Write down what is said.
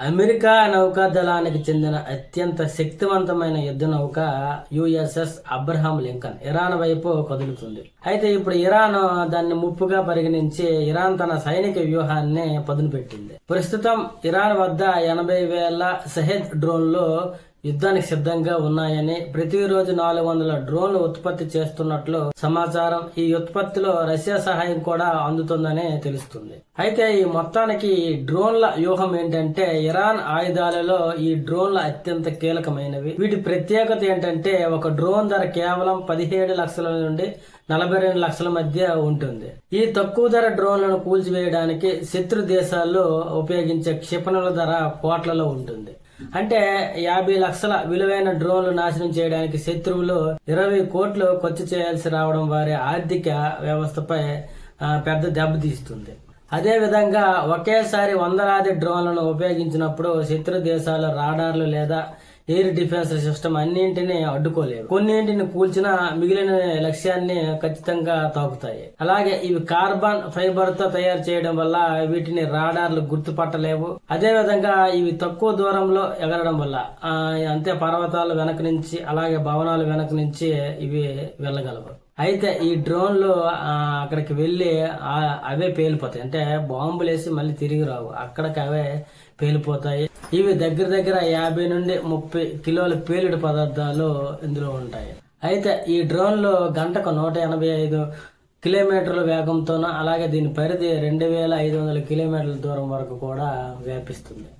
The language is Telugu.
అమెరికా నౌకాదళానికి చెందిన అత్యంత శక్తివంతమైన యుద్ధ నౌక యుఎస్ఎస్ అబ్రహాం లింకన్ ఇరాన్ వైపు కదులుతుంది. అయితే ఇప్పుడు ఇరాన్ దాన్ని ముప్పుగా పరిగణించి ఇరాన్ తన సైనిక వ్యూహాన్ని పదును పెట్టింది ప్రస్తుతం ఇరాన్ వద్ద ఎనభై వేల సహెద్ డ్రోన్లు యుద్ధానికి సిద్ధంగా ఉన్నాయని ప్రతిరోజు నాలుగు వందల డ్రోన్లు ఉత్పత్తి చేస్తున్నట్లు సమాచారం ఈ ఉత్పత్తిలో రష్యా సహాయం కూడా అందుతుందని తెలుస్తుంది. అయితే ఈ మొత్తానికి ఈ డ్రోన్ల వ్యూహం ఏంటంటే ఇరాన్ ఆయుధాలలో ఈ డ్రోన్లు అత్యంత కీలకమైనవి. వీటి ప్రత్యేకత ఏంటంటే ఒక డ్రోన్ ధర కేవలం పదిహేడు లక్షల నుండి నలభై రెండు లక్షల మధ్య ఉంటుంది. ఈ తక్కువ ధర డ్రోన్లను కూల్చివేయడానికి శత్రు దేశాల్లో ఉపయోగించే క్షిపణుల ధర కోట్లలో ఉంటుంది. అంటే యాభై లక్షల విలువైన డ్రోన్లు నాశనం చేయడానికి శత్రువులు ఇరవై కోట్లు ఖర్చు చేయాల్సి రావడం వారి ఆర్థిక వ్యవస్థపై పెద్ద దెబ్బతీస్తుంది అదే విధంగా ఒకేసారి వందలాది డ్రోన్లను ఉపయోగించినప్పుడు శత్రు దేశాల రాడార్లు లేదా ఎయిర్ డిఫెన్స్ సిస్టమ్ అన్నింటినీ అడ్డుకోలేవు. కొన్నింటిని కూల్చినా మిగిలిన లక్ష్యాన్ని ఖచ్చితంగా తాకుతాయి. అలాగే ఇవి కార్బన్ ఫైబర్తో తయారు చేయడం వల్ల వీటిని రాడార్లు గుర్తుపట్టలేవు. అదే విధంగా ఇవి తక్కువ దూరంలో ఎగరడం వల్ల అంతే పర్వతాల వెనక నుంచి అలాగే భవనాల వెనక నుంచి ఇవి వెళ్ళగలవు. అయితే ఈ డ్రోన్లు అక్కడికి వెళ్ళి అవే పేలిపోతాయి. అంటే బాంబులు వేసి మళ్ళీ తిరిగి రావు. అక్కడికి అవే పేలిపోతాయి. ఇవి దగ్గర దగ్గర యాభై నుండి ముప్పై కిలోల పేలుడు పదార్థాలు ఇందులో ఉంటాయి. అయితే ఈ డ్రోన్లు గంటకు నూట ఎనభై ఐదు కిలోమీటర్ల వేగంతోనూ అలాగే దీని పరిధి రెండు వేల ఐదు వందల కిలోమీటర్ల దూరం వరకు కూడా వ్యాపిస్తుంది.